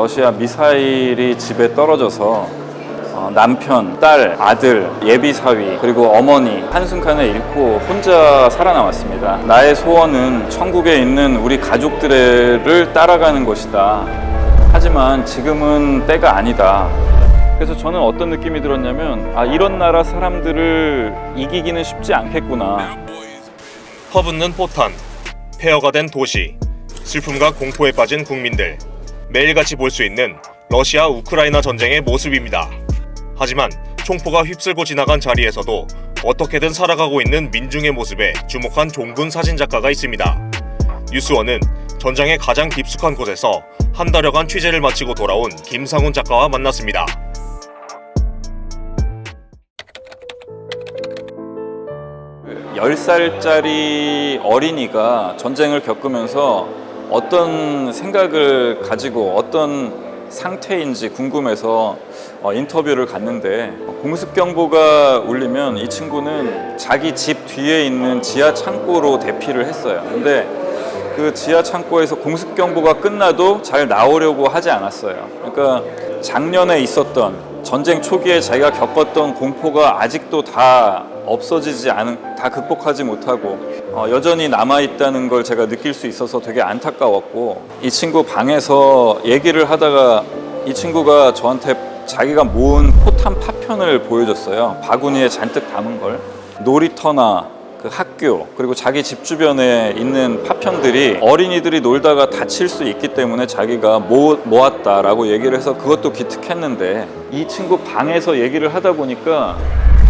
러시아 미사일이 집에 떨어져서 어, 남편, 딸, 아들, 예비 사위, 그리고 어머니 한순간에 잃고 혼자 살아남았습니다. 나의 소원은 천국에 있는 우리 가족들을 따라가는 것이다. 하지만 지금은 때가 아니다. 그래서 저는 어떤 느낌이 들었냐면 아 이런 나라 사람들을 이기기는 쉽지 않겠구나. 퍼붓는 포탄, 폐허가 된 도시, 슬픔과 공포에 빠진 국민들, 매일같이 볼 수 있는 러시아 우크라이나 전쟁의 모습입니다. 하지만 총포가 휩쓸고 지나간 자리에서도 어떻게든 살아가고 있는 민중의 모습에 주목한 종군 사진작가가 있습니다. 뉴스원은 전장의 가장 깊숙한 곳에서 한 달여간 취재를 마치고 돌아온 김상훈 작가와 만났습니다. 열 살짜리 어린이가 전쟁을 겪으면서 어떤 생각을 가지고 어떤 상태인지 궁금해서 어, 인터뷰를 갔는데 공습 경보가 울리면 이 친구는 자기 집 뒤에 있는 지하 창고로 대피를 했어요. 근데 그 지하 창고에서 공습 경보가 끝나도 잘 나오려고 하지 않았어요. 그러니까 작년에 있었던 전쟁 초기에 자기가 겪었던 공포가 아직도 다 없어지지 않은, 다 극복하지 못하고 어, 여전히 남아 있다는 걸 제가 느낄 수 있어서 되게 안타까웠고 이 친구 방에서 얘기를 하다가 이 친구가 저한테 자기가 모은 포탄 파편을 보여줬어요. 바구니에 잔뜩 담은 걸 놀이터나 그 학교 그리고 자기 집 주변에 있는 파편들이 어린이들이 놀다가 다칠 수 있기 때문에 자기가 모, 모았다라고 얘기를 해서 그것도 기특했는데 이 친구 방에서 얘기를 하다 보니까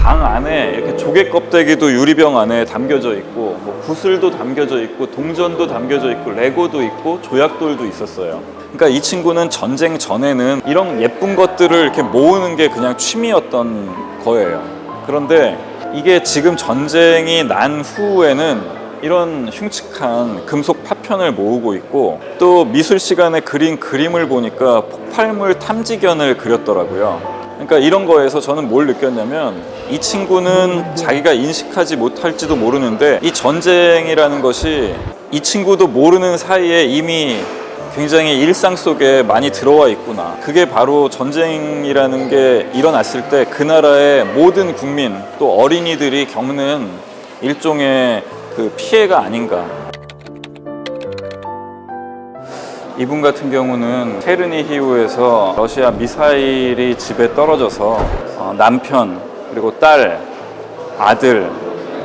방 안에 이렇게 조개 껍데기도 유리병 안에 담겨져 있고 뭐 구슬도 담겨져 있고 동전도 담겨져 있고 레고도 있고 조약돌도 있었어요. 그러니까 이 친구는 전쟁 전에는 이런 예쁜 것들을 이렇게 모으는 게 그냥 취미였던 거예요. 그런데 이게 지금 전쟁이 난 후에는 이런 흉측한 금속 파편을 모으고 있고 또 미술 시간에 그린 그림을 보니까 폭발물 탐지견을 그렸더라고요. 그러니까 이런 거에서 저는 뭘 느꼈냐면 이 친구는 자기가 인식하지 못할지도 모르는데 이 전쟁이라는 것이 이 친구도 모르는 사이에 이미 굉장히 일상 속에 많이 들어와 있구나. 그게 바로 전쟁이라는 게 일어났을 때 그 나라의 모든 국민 또 어린이들이 겪는 일종의 그 피해가 아닌가. 이분 같은 경우는 체르니히우에서 러시아 미사일이 집에 떨어져서 어, 남편 그리고 딸, 아들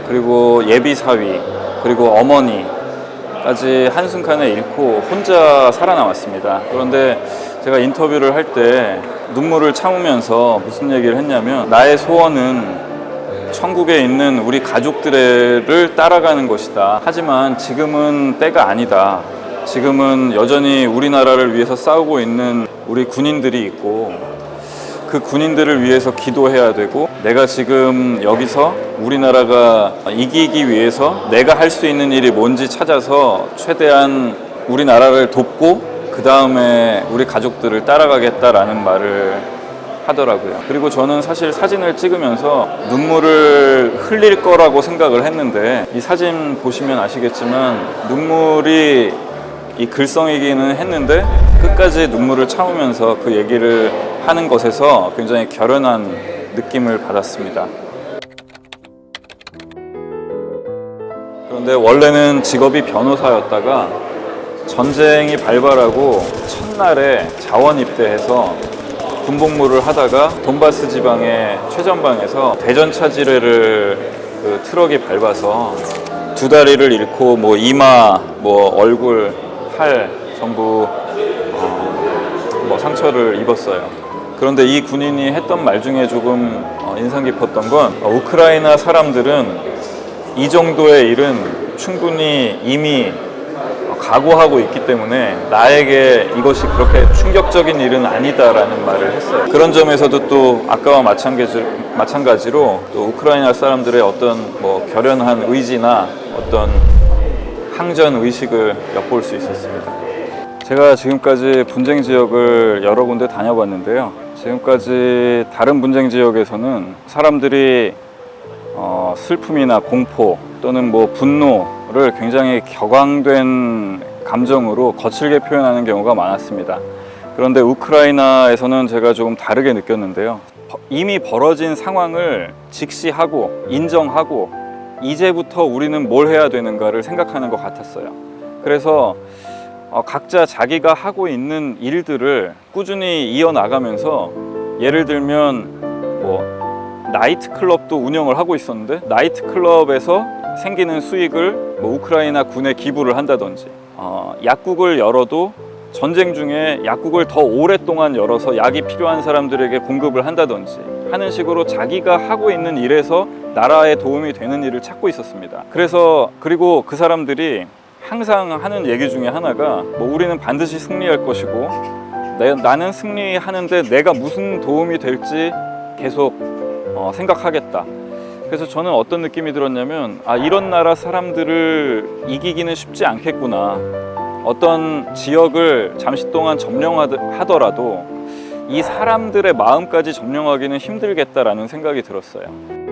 그리고 예비 사위 그리고 어머니 까지 한순간에 잃고 혼자 살아남았습니다. 그런데 제가 인터뷰를 할 때 눈물을 참으면서 무슨 얘기를 했냐면 나의 소원은 천국에 있는 우리 가족들을 따라가는 것이다. 하지만 지금은 때가 아니다. 지금은 여전히 우리나라를 위해서 싸우고 있는 우리 군인들이 있고 그 군인들을 위해서 기도해야 되고 내가 지금 여기서 우리나라가 이기기 위해서 내가 할 수 있는 일이 뭔지 찾아서 최대한 우리나라를 돕고 그 다음에 우리 가족들을 따라가겠다라는 말을 하더라고요. 그리고 저는 사실 사진을 찍으면서 눈물을 흘릴 거라고 생각을 했는데 이 사진 보시면 아시겠지만 눈물이 이 글썽이기는 했는데 끝까지 눈물을 참으면서 그 얘기를 하는 것에서 굉장히 결연한 느낌을 받았습니다. 그런데 원래는 직업이 변호사였다가 전쟁이 발발하고 첫날에 자원 입대해서 군복무를 하다가 돈바스 지방의 최전방에서 대전 차지뢰를 그 트럭이 밟아서 두 다리를 잃고 뭐 이마, 뭐 얼굴, 팔 전부 어, 뭐 상처를 입었어요. 그런데 이 군인이 했던 말 중에 조금 어, 인상 깊었던 건 어, 우크라이나 사람들은 이 정도의 일은 충분히 이미 각오하고 있기 때문에 나에게 이것이 그렇게 충격적인 일은 아니다라는 말을 했어요. 그런 점에서도 또 아까와 마찬가지, 마찬가지로 또 우크라이나 사람들의 어떤 뭐 결연한 의지나 어떤 항전 의식을 엿볼 수 있었습니다. 제가 지금까지 분쟁 지역을 여러 군데 다녀봤는데요. 지금까지 다른 분쟁 지역에서는 사람들이 어, 슬픔이나 공포 또는 뭐 분노를 굉장히 격앙된 감정으로 거칠게 표현하는 경우가 많았습니다. 그런데 우크라이나에서는 제가 조금 다르게 느꼈는데요. 버- 이미 벌어진 상황을 직시하고 인정하고 이제부터 우리는 뭘 해야 되는가를 생각하는 것 같았어요. 그래서 어, 각자 자기가 하고 있는 일들을 꾸준히 이어나가면서 예를 들면 뭐 나이트 클럽도 운영을 하고 있었는데 나이트 클럽에서 생기는 수익을 뭐 우크라이나 군에 기부를 한다든지 어, 약국을 열어도 전쟁 중에 약국을 더 오랫동안 열어서 약이 필요한 사람들에게 공급을 한다든지 하는 식으로 자기가 하고 있는 일에서 나라에 도움이 되는 일을 찾고 있었습니다. 그래서 그리고 그 사람들이 항상 하는 얘기 중에 하나가 뭐 우리는 반드시 승리할 것이고 내, 나는 승리하는데 내가 무슨 도움이 될지 계속 어, 생각하겠다. 그래서 저는 어떤 느낌이 들었냐면 아 이런 나라 사람들을 이기기는 쉽지 않겠구나. 어떤 지역을 잠시 동안 점령하더라도 이 사람들의 마음까지 점령하기는 힘들겠다라는 생각이 들었어요.